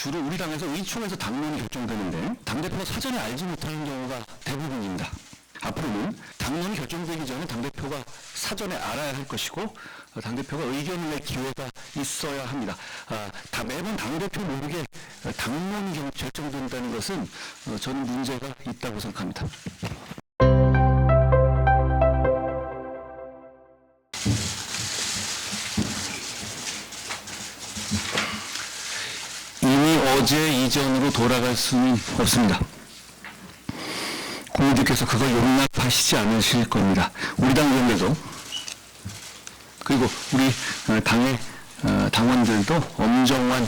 주로 우리 당에서 의총에서 당론이 결정되는데 당대표가 사전에 알지 못하는 경우가 대부분입니다. 앞으로는 당론이 결정되기 전에 당대표가 사전에 알아야 할 것이고 어, 당대표가 의견을 낼 기회가 있어야 합니다. 아, 다 매번 당대표 모르게 어, 당론이 경- 결정된다는 것은 어, 저는 문제가 있다고 생각합니다. 어제 이전으로 돌아갈 수는 없습니다. 국민들께서 그걸 용납하시지 않으실 겁니다. 우리 당 의원들도 그리고 우리 어, 당의 어, 당원들도 엄정한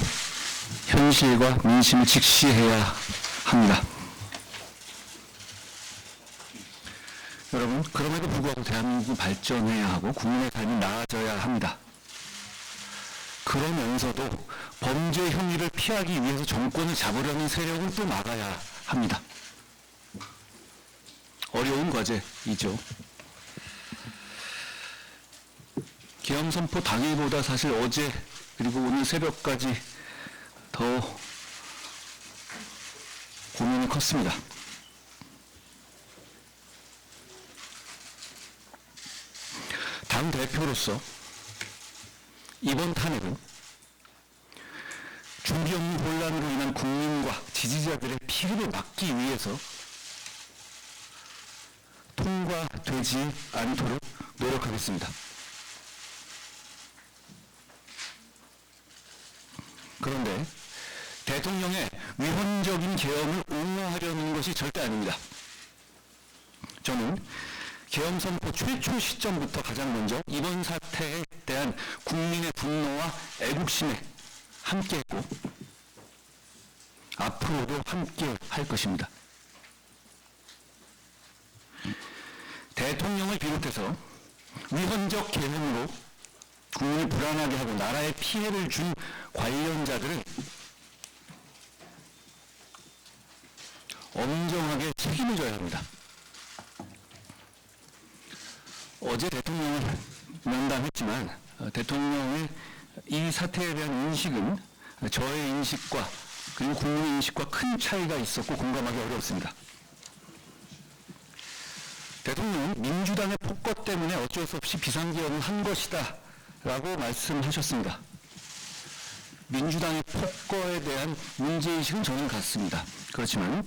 현실과 민심을 직시해야 합니다. 여러분, 그럼에도 불구하고 대한민국은 발전해야 하고 국민의 삶이 나아져야 합니다. 그러면서도 범죄 혐의를 피하기 위해서 정권을 잡으려는 세력은 또 막아야 합니다. 어려운 과제이죠. 계엄선포 당일보다 사실 어제 그리고 오늘 새벽까지 더 고민이 컸습니다. 당 대표로서 이번 탄핵은 없는 혼란으로 인한 국민과 지지자들의 피해를 막기 위해서 통과되지 않도록 노력하겠습니다. 그런데 대통령의 위헌적인 계엄을 옹호하려는 것이 절대 아닙니다. 저는 계엄 선포 최초 시점부터 가장 먼저 이번 사태에 대한 국민의 분노와 애국심에 함께했고 앞으로도 함께 할 것입니다. 대통령을 비롯해서 위헌적 계엄으로 국민을 불안하게 하고 나라에 피해를 준 관련자들은 엄정하게 책임을 져야 합니다. 어제 대통령을 면담했지만 어, 대통령의 이 사태에 대한 인식은 저의 인식과 그리고 국민의 인식과 큰 차이가 있었고 공감하기 어려웠습니다. 대통령은 민주당의 폭거 때문에 어쩔 수 없이 비상계엄을 한 것이다 라고 말씀하셨습니다. 민주당의 폭거에 대한 문제의식은 저는 같습니다. 그렇지만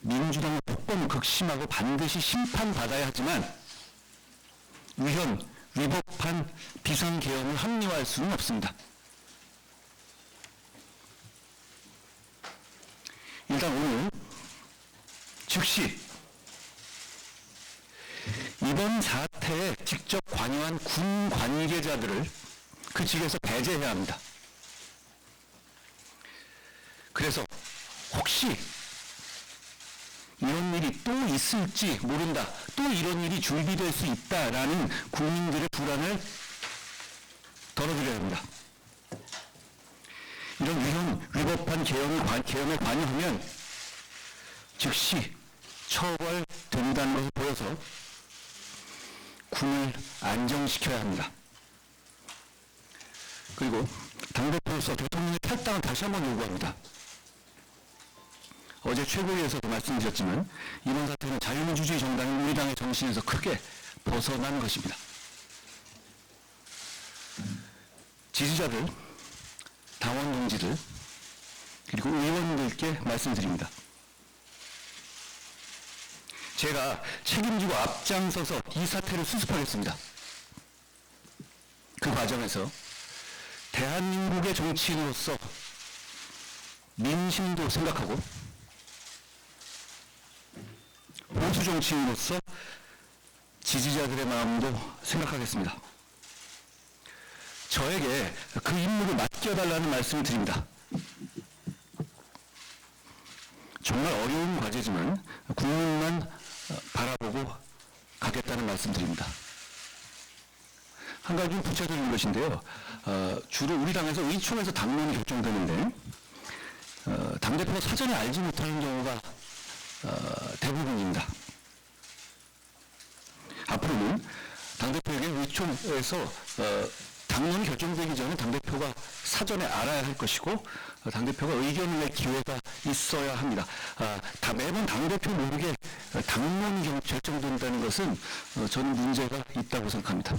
민주당의 폭거는 극심하고 반드시 심판받아야 하지만 위헌, 위법한 비상계엄을 합리화할 수는 없습니다. 일단 오늘 즉시 이번 사태에 직접 관여한 군 관계자들을 그 직에서 배제해야 합니다. 그래서 혹시 이런 일이 또 있을지 모른다. 또 이런 일이 준비될 수 있다라는 국민들의 불안을 덜어드려야 합니다. 이런 위험, 위법한 계엄에, 관, 계엄에 관여하면 즉시 처벌된다는 것을 보여서 군을 안정시켜야 합니다. 그리고 당대표로서 대통령의 탈당을 다시 한번 요구합니다. 어제 최고위에서도 말씀드렸지만 이번 사태는 자유민주주의 정당인 우리 당의 정신에서 크게 벗어난 것입니다. 지지자들, 당원 동지들, 그리고 의원들께 말씀드립니다. 제가 책임지고 앞장서서 이 사태를 수습하겠습니다. 그 과정에서 대한민국의 정치인으로서 민심도 생각하고 보수 정치인으로서 지지자들의 마음도 생각하겠습니다. 저에게 그 임무를 맡겨달라는 말씀을 드립니다. 정말 어려운 과제지만 국민만 어, 바라보고 가겠다는 말씀 드립니다. 한 가지 좀 구체적인 것인데요. 어, 주로 우리 당에서 의총에서 당론이 결정되는데 어, 당대표가 사전에 알지 못하는 경우가 어, 대부분입니다. 앞으로는 당대표에게 의총에서 어, 당론이 결정되기 전에 당대표가 사전에 알아야 할 것이고 어, 당대표가 의견을 낼 기회가 있어야 합니다. 아, 다 매번 당대표 모르게 결- 결정된다는 것은 어, 저는 문제가 있다고 생각합니다.